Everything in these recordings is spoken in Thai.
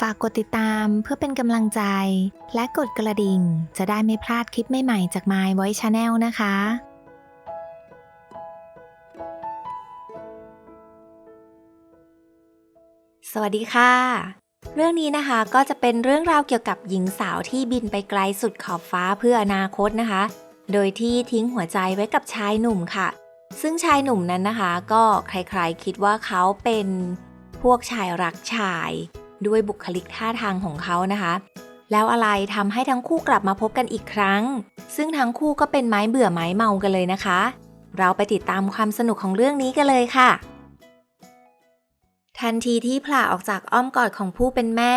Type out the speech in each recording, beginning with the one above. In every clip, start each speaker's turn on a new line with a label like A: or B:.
A: ฝากกดติดตามเพื่อเป็นกำลังใจ และกดกระดิ่ง จะได้ไม่พลาดคลิปใหม่ๆจาก My Voice Channel นะคะ
B: สวัสดีค่ะ เรื่องนี้นะคะก็จะเป็นเรื่องราวเกี่ยวกับหญิงสาวที่บินไปไกลสุดขอบฟ้าเพื่ออนาคตนะคะ โดยที่ทิ้งหัวใจไว้กับชายหนุ่มค่ะ ซึ่งชายหนุ่มนั้นนะคะ ก็ใครๆคิดว่าเขาเป็นพวกชายรักชาย ด้วยบุคลิกท่าทางของเขานะคะ แล้วอะไรทำให้ทั้งคู่กลับมาพบกันอีกครั้ง ซึ่งทั้งคู่ก็เป็นไม้เบื่อไม้เมากันเลยนะคะ เราไปติดตามความสนุกของเรื่องนี้กันเลยค่ะ ทันทีที่ผล่าออกจากอ้อมกอดของผู้เป็นแม่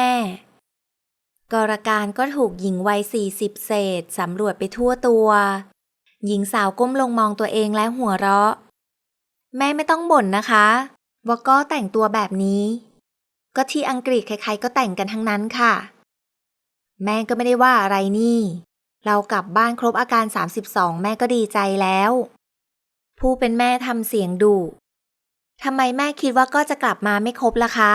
B: กรการก็ถูกหญิงวัยสี่สิบเศษสำรวจไปทั่วตัว หญิงสาวก้มลงมองตัวเองและหัวเราะ แม่ไม่ต้องบ่นนะคะ ว่าก็แต่งตัวแบบนี้ ก็ที่อังกฤษใครๆก็แต่งกันทั้งนั้นค่ะ แม่ก็ไม่ได้ว่าอะไรนี่ เรากลับบ้านครบอาการ 32 แม่ก็ดีใจแล้ว ผู้เป็นแม่ทำเสียงดุทำไมแม่คิดว่าก็จะกลับมาไม่ครบล่ะคะ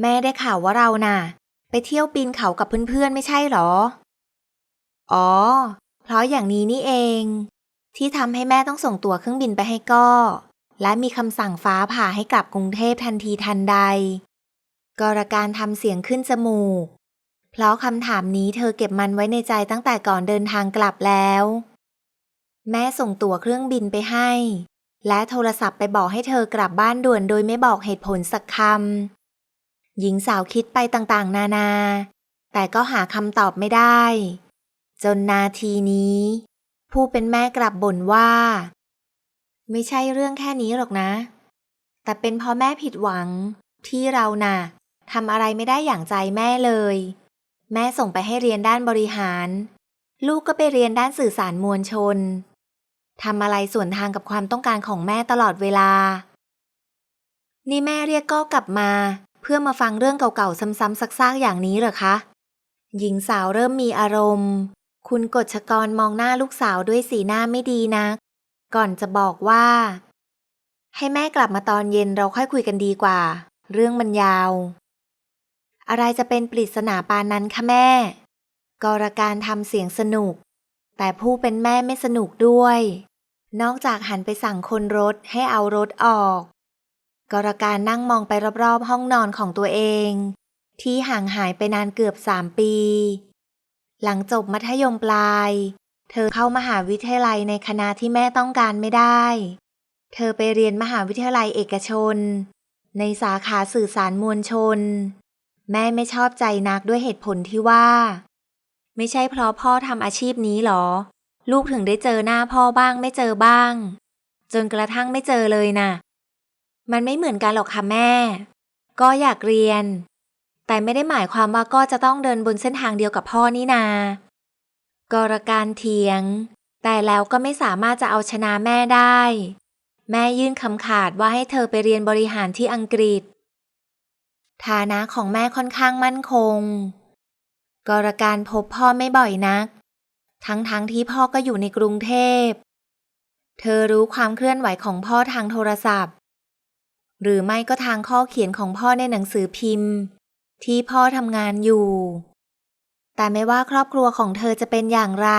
B: แม่ได้ข่าวว่าเราน่ะ ไปเที่ยวปีนเขากับเพื่อนๆไม่ใช่หรอ อ๋อ เพราะอย่างนี้นี่เอง ที่ทำให้แม่ต้องส่งตั๋วเครื่องบินไปให้ก้อและมีคำสั่งฟ้าผ่าให้กลับกรุงเทพทันทีทันใด กรการทำเสียงขึ้นจมูก เพราะคำถามนี้เธอเก็บมันไว้ในใจตั้งแต่ก่อนเดินทางกลับแล้ว แม่ส่งตั๋วเครื่องบินไปให้ และโทรศัพท์ไปบอกให้เธอกลับบ้านด่วนโดยไม่บอกเหตุผลสักคำหญิงสาวคิดไปต่างๆ นานา แต่ก็หาคำตอบไม่ได้ จนนาทีนี้ ผู้เป็นแม่กลับบ่นว่า ไม่ใช่เรื่องแค่นี้หรอกนะ แต่เป็นเพราะแม่ผิดหวังที่เราน่ะ ทำอะไรไม่ได้อย่างใจแม่เลย แม่ส่งไปให้เรียนด้านบริหาร ลูกก็ไปเรียนด้านสื่อสารมวลชนทำอะไรส่วนทางกับความต้องการของแม่ตลอดเวลา นี่แม่เรียกก็กลับมา เพื่อมาฟังเรื่องเก่าๆ ซ้ำๆซักๆอย่างนี้เหรอคะ หญิงสาวเริ่มมีอารมณ์ คุณกฎชกรมองหน้าลูกสาวด้วยสีหน้าไม่ดีนัก ก่อนจะบอกว่า ให้แม่กลับมาตอนเย็นเราค่อยคุยกันดีกว่า เรื่องมันยาว อะไรจะเป็นปริศนาปานนั้นคะแม่ กรการทำเสียงสนุก แต่ผู้เป็นแม่ไม่สนุกด้วย นอกจากหันไปสั่งคนรถให้เอารถออก กรการนั่งมองไปรอบๆห้องนอนของตัวเอง ที่ห่างหายไปนานเกือบสามปี หลังจบมัธยมปลาย เธอเข้ามหาวิทยาลัยในคณะที่แม่ต้องการไม่ได้ เธอไปเรียนมหาวิทยาลัยเอกชน ในสาขาสื่อสารมวลชน แม่ไม่ชอบใจนักด้วยเหตุผลที่ว่า ไม่ใช่เพราะพ่อทำอาชีพนี้หรอ ลูกถึงได้เจอหน้าพ่อบ้างไม่เจอบ้าง จนกระทั่งไม่เจอเลยน่ะ มันไม่เหมือนกันหรอกค่ะแม่ ก็อยากเรียน แต่ไม่ได้หมายความว่าก็จะต้องเดินบนเส้นทางเดียวกับพ่อนี่นากรการเถียง แต่แล้วก็ไม่สามารถจะเอาชนะแม่ได้ แม่ยื่นคำขาดว่าให้เธอไปเรียนบริหารที่อังกฤษ ฐานะของแม่ค่อนข้างมั่นคง กรการพบพ่อไม่บ่อยนัก ทั้งๆทที่พ่อก็อยู่ในกรุงเทพ เธอรู้ความเคลื่อนไหวของพ่อทางโทรศัพท์ หรือไม่ก็ทางข้อเขียนของพ่อในหนังสือพิมพ์ ที่พ่อทำงานอยู่ แต่ไม่ว่าครอบครัวของเธอจะเป็นอย่างไร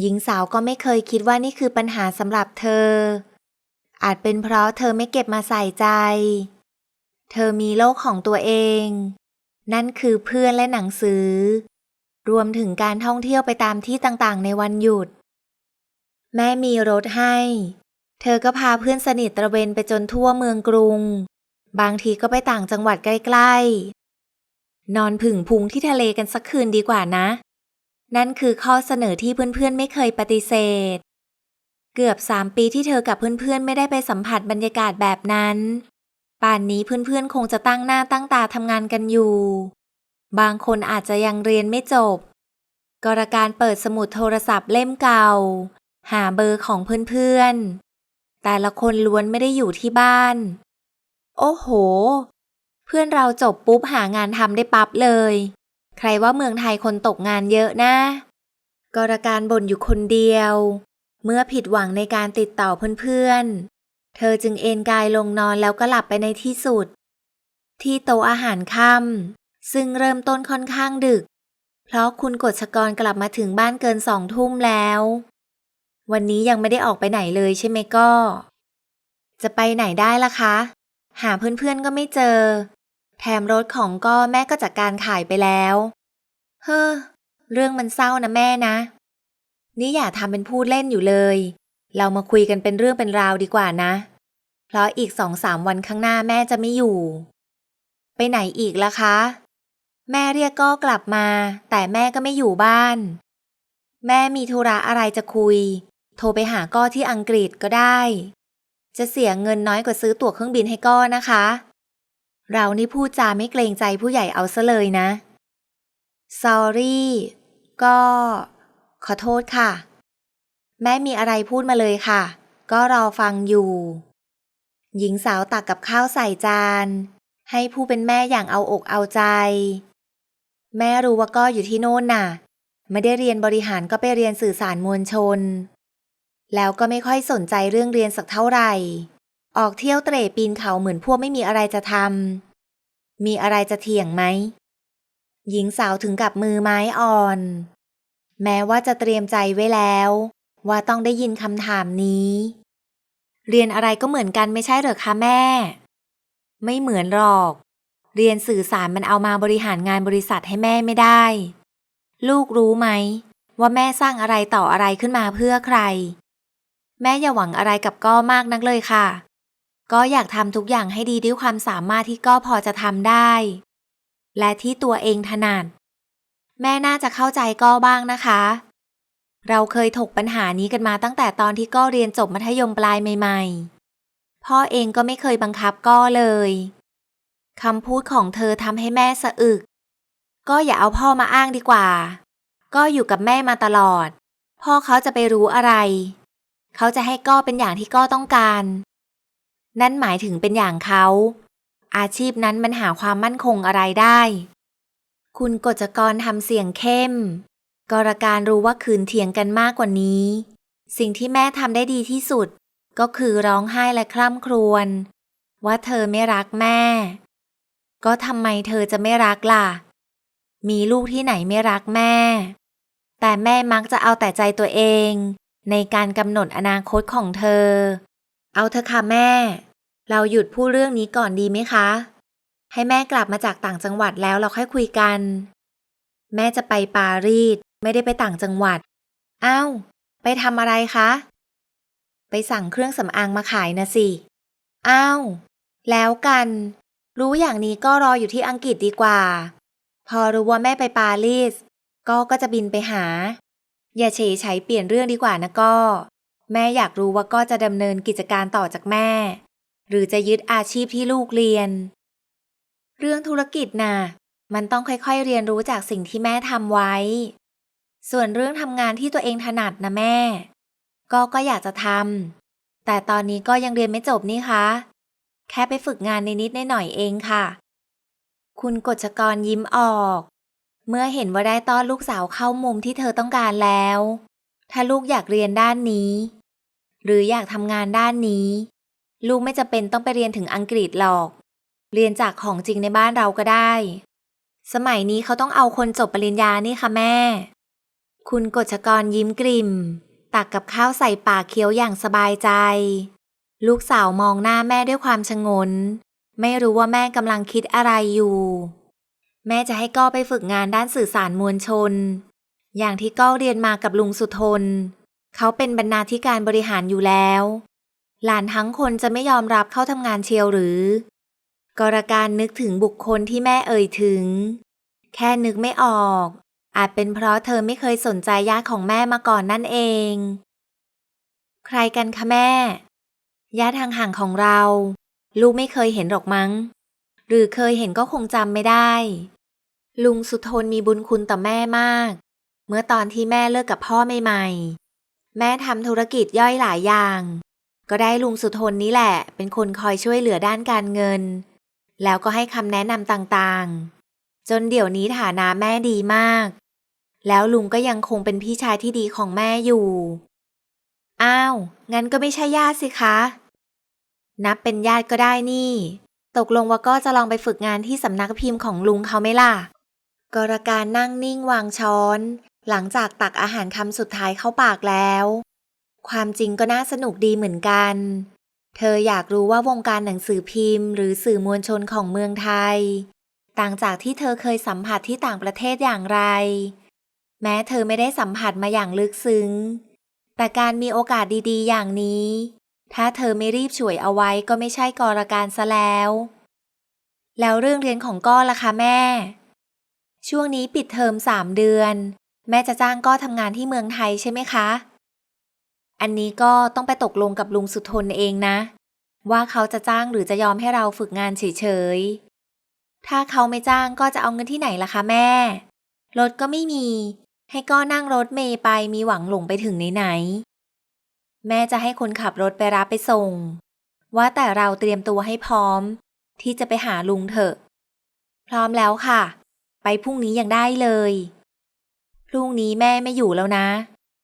B: หญิงสาวก็ไม่เคยคิดว่านี่คือปัญหาสำหรับเธอ อาจเป็นเพราะเธอไม่เก็บมาใส่ใจ เธอมีโลกของตัวเอง นั่นคือเพื่อนและหนังสือ รวมถึงการท่องเที่ยวไปตามที่ต่างๆ ในวันหยุด แม่มีรถให้ เธอก็พาเพื่อนสนิทตระเวนไปจนทั่วเมืองกรุง บางทีก็ไปต่างจังหวัดใกล้ๆ นอนผึ่งพุงที่ทะเลกันสักคืนดีกว่านะ นั่นคือข้อเสนอที่เพื่อนๆไม่เคยปฏิเสธ เกือบสามปีที่เธอกับเพื่อนๆไม่ได้ไปสัมผัสบรรยากาศแบบนั้น ป่านนี้เพื่อนๆคงจะตั้งหน้าตั้งตาทำงานกันอยู่ บางคนอาจจะยังเรียนไม่จบ กรการเปิดสมุดโทรศัพท์เล่มเก่า หาเบอร์ของเพื่อนๆ แต่ละคนล้วนไม่ได้อยู่ที่บ้าน โอ้โห เพื่อนเราจบปุ๊บหางานทำได้ปั๊บเลย ใครว่าเมืองไทยคนตกงานเยอะนะ กรการบ่นอยู่คนเดียว เมื่อผิดหวังในการติดต่อเพื่อนๆ เธอจึงเอนกายลงนอนแล้วก็หลับไปในที่สุด ที่โต๊ะอาหารค่ำซึ่งเริ่มต้นค่อนข้างดึก เพราะคุณกฎชกรกลับมาถึงบ้านเกินสองทุ่มแล้ว วันนี้ยังไม่ได้ออกไปไหนเลยใช่ไหมก็ จะไปไหนได้ล่ะคะ หาเพื่อนๆก็ไม่เจอ แถมรถของก็แม่ก็จัดการขายไปแล้ว เฮ้อเรื่องมันเศร้านะแม่นะ นี่อย่าทำเป็นพูดเล่นอยู่เลย เรามาคุยกันเป็นเรื่องเป็นราวดีกว่านะ เพราะอีกสองสามวันข้างหน้าแม่จะไม่อยู่ ไปไหนอีกล่ะคะ แม่เรียกก็กลับมา แต่แม่ก็ไม่อยู่บ้าน แม่มีธุระอะไรจะคุย โทรไปหาก้อที่อังกฤษก็ได้ จะเสียเงินน้อยกว่าซื้อตั๋วเครื่องบินให้ก้อนะคะ เรานี่พูดจาไม่เกรงใจผู้ใหญ่เอาซะเลยนะ sorry ก็ ขอโทษค่ะ แม่มีอะไรพูดมาเลยค่ะ ก็รอฟังอยู่ หญิงสาวตักกับข้าวใส่จาน ให้ผู้เป็นแม่อย่างเอาอกเอาใจ แม่รู้ว่าก็อยู่ที่โน่นน่ะ ไม่ได้เรียนบริหารก็ไปเรียนสื่อสารมวลชน แล้วก็ไม่ค่อยสนใจเรื่องเรียนสักเท่าไหร่ ออกเที่ยวเตร่ปีนเขาเหมือนพวกไม่มีอะไรจะทำมีอะไรจะเถียงไหมหญิงสาวถึงกับมือไม้อ่อน แม้ว่าจะเตรียมใจไว้แล้ว ว่าต้องได้ยินคำถามนี้ เรียนอะไรก็เหมือนกันไม่ใช่เหรอคะแม่ ไม่เหมือนหรอก เรียนสื่อสารมันเอามาบริหารงานบริษัทให้แม่ไม่ได้ ลูกรู้ไหม ว่าแม่สร้างอะไรต่ออะไรขึ้นมาเพื่อใคร แม่อย่าหวังอะไรกับก้อมากนักเลยค่ะ ก็อยากทำทุกอย่างให้ดีด้วยความสามารถที่ก้อพอจะทำได้ และที่ตัวเองถนัดแม่น่าจะเข้าใจก้อบ้างนะคะ เราเคยถกปัญหานี้กันมาตั้งแต่ตอนที่ก้อเรียนจบมัธยมปลายใหม่ ๆ พ่อเองก็ไม่เคยบังคับก้อเลยคำพูดของเธอทำให้แม่สะอึก ก็อย่าเอาพ่อมาอ้างดีกว่า ก็อยู่กับแม่มาตลอด พ่อเขาจะไปรู้อะไร เขาจะให้ก้อเป็นอย่างที่ก้อต้องการ นั่นหมายถึงเป็นอย่างเขา อาชีพนั้นมันหาความมั่นคงอะไรได้ คุณกฎจกรทำเสียงเข้ม กรการรู้ว่าคืนเถียงกันมากกว่านี้ สิ่งที่แม่ทำได้ดีที่สุด ก็คือร้องไห้และคร่ำครวญว่าเธอไม่รักแม่ ก็ทำไมเธอจะไม่รักล่ะ มีลูกที่ไหนไม่รักแม่ แต่แม่มักจะเอาแต่ใจตัวเอง ในการกำหนดอนาคตของเธอ เอาเถอะค่ะแม่ เราหยุดพูดเรื่องนี้ก่อนดีไหมคะ ให้แม่กลับมาจากต่างจังหวัดแล้วเราค่อยคุยกัน แม่จะไปปารีส ไม่ได้ไปต่างจังหวัด อ้าว ไปทำอะไรคะ ไปสั่งเครื่องสำอางมาขายนะสิ อ้าว แล้วกัน รู้อย่างนี้ก็รออยู่ที่อังกฤษดีกว่า พอรู้ว่าแม่ไปปารีส ก็ก็จะบินไปหา อย่าเฉยใช้เปลี่ยนเรื่องดีกว่านะก็ แม่อยากรู้ว่าก็จะดำเนินกิจการต่อจากแม่ หรือจะยึดอาชีพที่ลูกเรียน เรื่องธุรกิจน่ะมันต้องค่อยๆเรียนรู้จากสิ่งที่แม่ทำไว้ ส่วนเรื่องทำงานที่ตัวเองถนัดนะแม่ ก็ก็อยากจะทำแต่ตอนนี้ก็ยังเรียนไม่จบนี่คะแค่ไปฝึกงานในนิดๆหน่อยเองค่ะ คุณกฎชกรยิ้มออก เมื่อเห็นว่าได้ต้อนลูกสาวเข้ามุมที่เธอต้องการแล้ว ถ้าลูกอยากเรียนด้านนี้ หรืออยากทำงานด้านนี้ ลูกไม่จำเป็นต้องไปเรียนถึงอังกฤษหรอก เรียนจากของจริงในบ้านเราก็ได้ สมัยนี้เขาต้องเอาคนจบปริญญานี่ค่ะแม่ คุณกฎชกรยิ้มกริมตักกับข้าวใส่ปากเคี้ยวอย่างสบายใจ ลูกสาวมองหน้าแม่ด้วยความชงน ไม่รู้ว่าแม่กำลังคิดอะไรอยู่ แม่จะให้ก้อไปฝึกงานด้านสื่อสารมวลชน อย่างที่ก้อเรียนมากับลุงสุทน เขาเป็นบรรณาธิการบริหารอยู่แล้ว หลานทั้งคนจะไม่ยอมรับเข้าทำงานเชียวหรือ กรการนึกถึงบุคคลที่แม่เอ่ยถึง แค่นึกไม่ออก อาจเป็นเพราะเธอไม่เคยสนใจญาติของแม่มาก่อนนั่นเอง ใครกันคะแม่ ญาติห่างๆของเรา ลูกไม่เคยเห็นหรอกมั้ง หรือเคยเห็นก็คงจำไม่ได้ ลุงสุทนมีบุญคุณต่อแม่มาก เมื่อตอนที่แม่เลิกกับพ่อใหม่ๆ แม่ทำธุรกิจย่อยหลายอย่าง ก็ได้ลุงสุทนนี้แหละ เป็นคนคอยช่วยเหลือด้านการเงิน แล้วก็ให้คำแนะนำต่างๆจนเดี๋ยวนี้ฐานะแม่ดีมาก แล้วลุงก็ยังคงเป็นพี่ชายที่ดีของแม่อยู่ อ้าว งั้นก็ไม่ใช่ญาติสิคะ นับเป็นญาติก็ได้นี่ ตกลงว่าก็จะลองไปฝึกงานที่สำนักพิมพ์ของลุงเขาไหมล่ะ กรการนั่งนิ่งวางช้อน หลังจากตักอาหารคำสุดท้ายเข้าปากแล้ว ความจริงก็น่าสนุกดีเหมือนกัน เธออยากรู้ว่าวงการหนังสือพิมพ์ หรือสื่อมวลชนของเมืองไทย ต่างจากที่เธอเคยสัมผัสที่ต่างประเทศอย่างไร แม้เธอไม่ได้สัมผัสมาอย่างลึกซึ้ง แต่การมีโอกาสดีๆ อย่างนี้ ถ้าเธอไม่รีบฉวยเอาไว้ก็ไม่ใช่กรการซะแล้ว แล้วเรื่องเรียนของก้อล่ะคะแม่ ช่วงนี้ปิดเทอมสามเดือน แม่จะจ้างก้อทำงานที่เมืองไทยใช่ไหมคะ อันนี้ก็ต้องไปตกลงกับลุงสุทนเองนะ ว่าเขาจะจ้างหรือจะยอมให้เราฝึกงานเฉยๆ ถ้าเขาไม่จ้างก็จะเอาเงินที่ไหนล่ะคะแม่รถก็ไม่มี ให้ก้อนั่งรถเมย์ไปมีหวังหลงไปถึงไหนๆแม่จะให้คนขับรถไปรับไปส่ง ว่าแต่เราเตรียมตัวให้พร้อม ที่จะไปหาลุงเถอะ พร้อมแล้วค่ะ ไปพรุ่งนี้ยังได้เลย พรุ่งนี้แม่ไม่อยู่แล้วนะ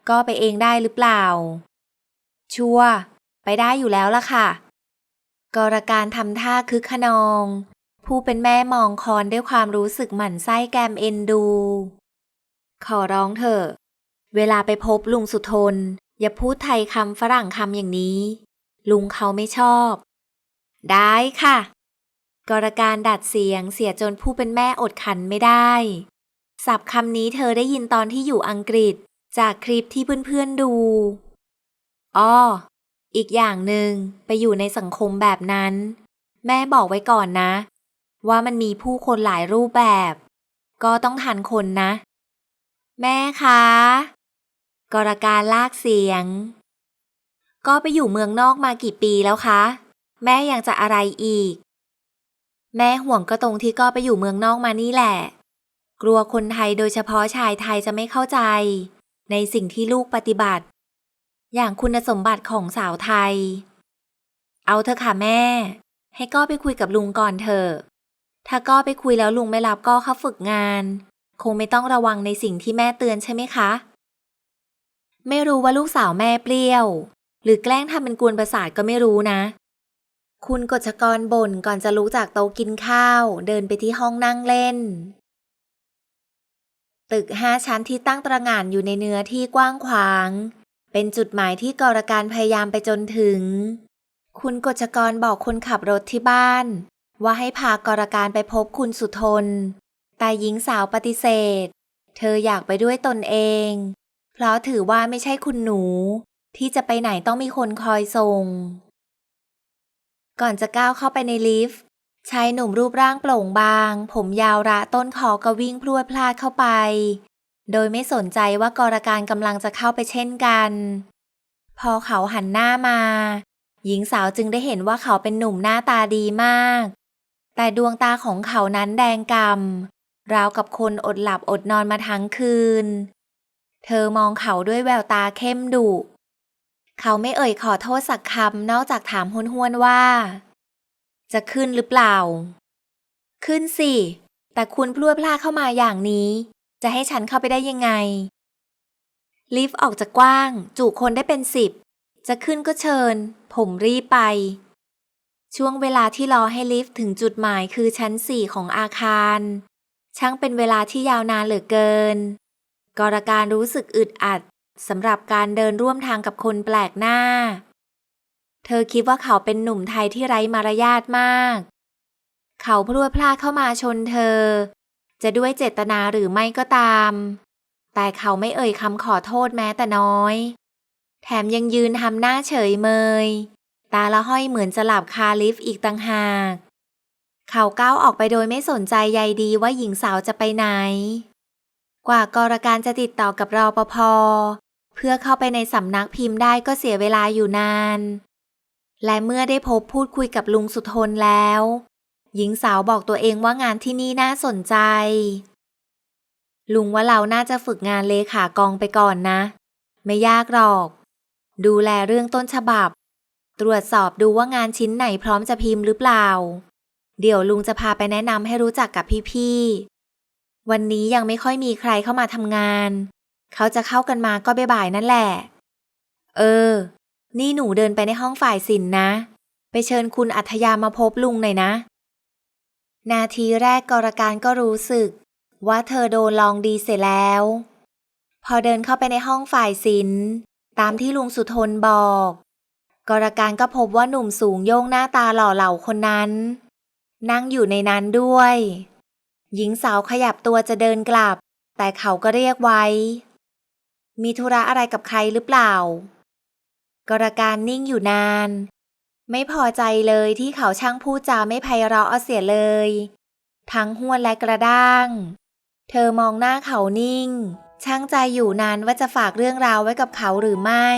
B: ก็ไปเองได้หรือเปล่า ชัวไปได้อยู่แล้วล่ะค่ะ กรการทำท่าคึกขนอง ผู้เป็นแม่มองคอนด้วยความรู้สึกหมั่นไส้แกมเอ็นดู ขอร้องเถอะ เวลาไปพบลุงสุทน อย่าพูดไทยคำฝรั่งคำอย่างนี้ ลุงเขาไม่ชอบ ได้ค่ะ กรการดัดเสียงเสียจนผู้เป็นแม่อดขันไม่ได้ศัพท์คำนี้เธอได้ยินตอนที่อยู่อังกฤษจากคลิปที่เพื่อนๆดู อ้อ อีกอย่างหนึ่งไปอยู่ในสังคมแบบนั้น แม่บอกไว้ก่อนนะ ว่ามันมีผู้คนหลายรูปแบบ ก็ต้องทันคนนะ แม่คะกรการลากเสียง ก็ไปอยู่เมืองนอกมากี่ปีแล้วคะ แม่ยังจะอะไรอีก แม่ห่วงก็ตรงที่ก็ไปอยู่เมืองนอกมานี่แหละ กลัวคนไทยโดยเฉพาะชายไทยจะไม่เข้าใจ ในสิ่งที่ลูกปฏิบัติ อย่างคุณสมบัติของสาวไทย เอาเถอะค่ะแม่ ให้ก้อไปคุยกับลุงก่อนเถอะถ้าก้อไปคุยแล้วลุงไม่รับก้อเข้าฝึกงาน คงไม่ต้องระวังในสิ่งที่แม่เตือนใช่ไหมคะ ไม่รู้ว่าลูกสาวแม่เปรี้ยว หรือแกล้งทำเป็นกวนประสาทก็ไม่รู้นะ คุณกฎชกรบ่นก่อนจะลุกจากโต๊ะกินข้าว เดินไปที่ห้องนั่งเล่น ตึกห้าชั้นที่ตั้งตระหง่านอยู่ในเนื้อที่กว้างขวาง เป็นจุดหมายที่กรการพยายามไปจนถึง คุณกฎชกรบอกคนขับรถที่บ้าน ว่าให้พากรการไปพบคุณสุทน แต่หญิงสาวปฏิเสธ เธออยากไปด้วยตนเอง เพราะถือว่าไม่ใช่คุณหนู ที่จะไปไหนต้องมีคนคอยส่ง ก่อนจะก้าวเข้าไปในลิฟต์ชายหนุ่มรูปร่างโปร่งบาง ผมยาวระต้นคอก็วิ่งพรวดพลาดเข้าไป โดยไม่สนใจว่ากรการกำลังจะเข้าไปเช่นกัน พอเขาหันหน้ามา หญิงสาวจึงได้เห็นว่าเขาเป็นหนุ่มหน้าตาดีมาก แต่ดวงตาของเขานั้นแดงกำ่ำ ราวกับคนอดหลับอดนอนมาทั้งคืน เธอมองเขาด้วยแววตาเข้มดุเขาไม่เอ่ยขอโทษสักคำนอกจากถามห้วนๆว่า จะขึ้นหรือเปล่า ขึ้นสิ แต่คุณพลวดพลาดเข้ามาอย่างนี้ จะให้ฉันเข้าไปได้ยังไง ลิฟต์ออกจากกว้าง จุคนได้เป็นสิบ จะขึ้นก็เชิญ ผมรีบไป ช่วงเวลาที่รอให้ลิฟต์ถึงจุดหมายคือชั้นสี่ของอาคาร ช่างเป็นเวลาที่ยาวนานเหลือเกิน กรการรู้สึกอึดอัดสำหรับการเดินร่วมทางกับคนแปลกหน้า เธอคิดว่าเขาเป็นหนุ่มไทยที่ไร้มารยาทมาก เขาพลวดพลาดเข้ามาชนเธอ จะด้วยเจตนาหรือไม่ก็ตาม แต่เขาไม่เอ่ยคำขอโทษแม้แต่น้อย แถมยังยืนทำหน้าเฉยเมย ตาละห้อยเหมือนจะหลับคาลิฟอีกต่างหาก เขาก้าวออกไปโดยไม่สนใจใยดีว่าหญิงสาวจะไปไหน กว่ากรการจะติดต่อกับรอปภเพื่อเข้าไปในสำนักพิมพ์ได้ก็เสียเวลาอยู่นาน และเมื่อได้พบพูดคุยกับลุงสุทนแล้ว หญิงสาวบอกตัวเองว่างานที่นี่น่าสนใจ ลุงว่าเราน่าจะฝึกงานเลขากองไปก่อนนะ ไม่ยากหรอก ดูแลเรื่องต้นฉบับ ตรวจสอบดูว่างานชิ้นไหนพร้อมจะพิมพ์หรือเปล่า เดี๋ยวลุงจะพาไปแนะนำให้รู้จักกับพี่ๆ วันนี้ยังไม่ค่อยมีใครเข้ามาทำงาน เขาจะเข้ากันมาก็บ่ายๆนั่นแหละ เออ นี่หนูเดินไปในห้องฝ่ายสินนะ ไปเชิญคุณอัธยามาพบลุงหน่อยนะ นาทีแรกกรการก็รู้สึก ว่าเธอโดนลองดีเสร็จแล้ว พอเดินเข้าไปในห้องฝ่ายศิลตามที่ลุงสุทนบอก กรการก็พบว่าหนุ่มสูงโย่งหน้าตาหล่อเหลาคนนั้น นั่งอยู่ในนั้นด้วย หญิงสาวขยับตัวจะเดินกลับ แต่เขาก็เรียกไว้ มีธุระอะไรกับใครหรือเปล่า กรการนิ่งอยู่นาน ไม่พอใจเลยที่เขาช่างพูดจาไม่ไพเราะเอาเสียเลย ทั้งห้วนและกระด้าง เธอมองหน้าเขานิ่ง ช่างใจอยู่นานว่าจะฝากเรื่องราวไว้กับเขาหรือไม่